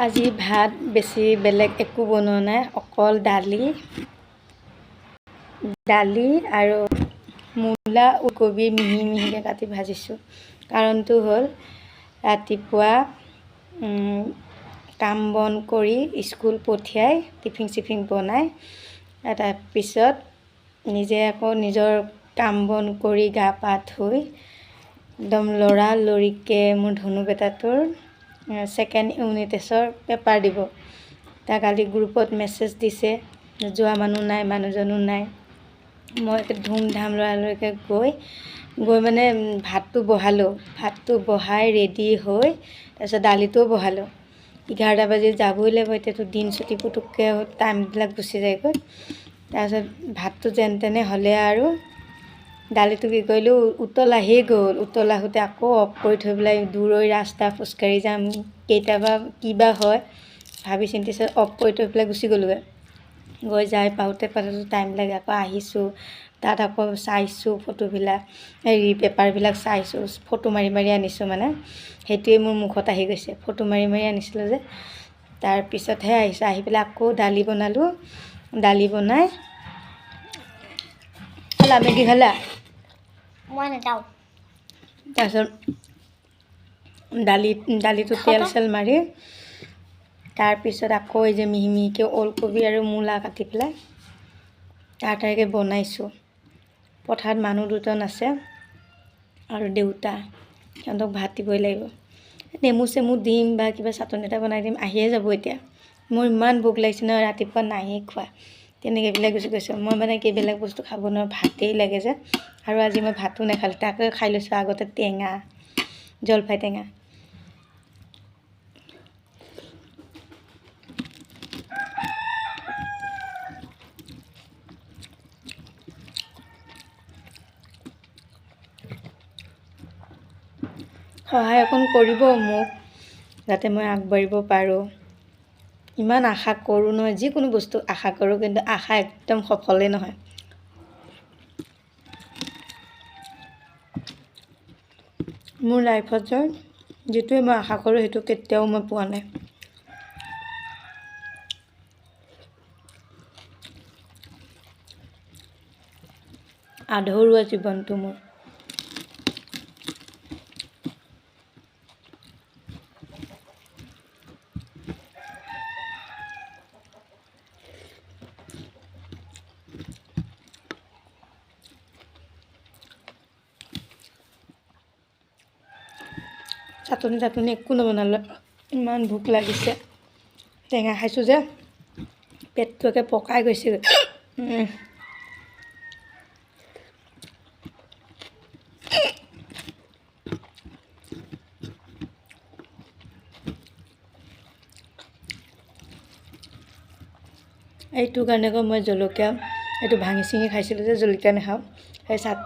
আজি ভাত বেছি বেলেগ একো বনোৱা নাই অকল দালি। দালি আৰু মূলা ওলকবি মিহি মিহিকৈ কাটি ভাজিছোঁ। কাৰণটো হ'ল ৰাতিপুৱা কাম বন কৰি স্কুল পঠিয়াই টিফিন চিফিন বনাই তাৰপিছত নিজে আকৌ নিজৰ কাম বন কৰি গা পা ধুই একদম লৰালৰিকৈ মোৰ ধনু বেটাটোৰ ছেকেণ্ড ইউনিট টেষ্টৰ পেপাৰ দিব। তাক কালি গ্ৰুপত মেছেজ দিছে, যোৱা মানুহ নাই, মানুহজনো নাই। মই ধুমধাম লৰালৰিকৈ গৈ গৈ মানে ভাতটো বহালোঁ। ভাতটো বহাই ৰেডি হৈ তাৰপিছত দালিটোও বহালোঁ। এঘাৰটা বাজি যাবই লাগিব, এতিয়াতো দিন চুটি পুটুককৈ টাইমবিলাক গুচি যায়গৈ। তাৰপিছত ভাতটো যেন তেনে হ'লে আৰু দালিটো কি কৰিলোঁ উতল আহি গ'ল, উতল আহোঁতে আকৌ অফ কৰি থৈ পেলাই দূৰৈ ৰাস্তা খোজকাঢ়ি যাম কেইটাবা কি বা হয়। ভাবি চিন্তি অফ কৰি থৈ পেলাই গুচি গ'লোঁগৈ। গৈ যাই পাওঁতে পাওঁতে টাইম লাগে, আকৌ আহিছোঁ। তাত আকৌ চাইছোঁ ফটোবিলাক হেৰি পেপাৰবিলাক চাইছোঁ, ফটো মাৰি মাৰি আনিছোঁ মানে। সেইটোৱে মোৰ মুখত আহি গৈছে। ফটো মাৰি মাৰি আনিছিলোঁ যে। তাৰপিছতহে আহিছোঁ। আহি পেলাই আকৌ দালি বনালোঁ। দালি বনাই খালা মেগী খালা? মই নাযাওঁ তাৰপিছত দালি দালিটো তেল চেল মাৰি তাৰপিছত আকৌ এই যে মিহি মিহিকৈ ওলকবি আৰু মূলা কাটি পেলাই তাৰ তাৰিকে বনাইছোঁ পথাৰত মানুহ দুজন আছে আৰু দেউতা সিহঁতক ভাত দিবই লাগিব নেমু চেমু দিম বা কিবা চাটনি এটা বনাই দিম আহিয়ে যাব এতিয়া মোৰ ইমান ভোক লাগিছে নহয় ৰাতিপুৱা নায়েই খোৱা তেনেকৈ পেলাই গুচি গৈছোঁ। মই মানে কি বেলেগ বস্তু খাব নোৱাৰোঁ ভাতেই লাগে যে। আৰু আজি মই ভাতো নাখালোঁ তাকে খাই লৈছোঁ আগতে টেঙা জলফাই টেঙা। সহায় অকণ কৰিব মোক যাতে মই আগবাঢ়িব পাৰোঁ। ইমান আশা কৰোঁ নহয় যিকোনো বস্তু আশা কৰোঁ কিন্তু আশা একদম সফলেই নহয়। মোৰ লাইফত যে যিটোৱে মই আশা কৰোঁ সেইটো কেতিয়াও মই পোৱা নাই। আধৰুৱা জীৱনটো মোৰ। চাটনি চাটনি একো নবনালোঁ। ইমান ভোক লাগিছে। টেঙা খাইছোঁ যে। পেটটো একে পকাই উম। এইটো কাৰণে আকৌ মই জলকীয়া এইটো ভাঙি চিঙি খাইছিলোঁ যে জলকীয়া নাখাওঁ। সেই চাট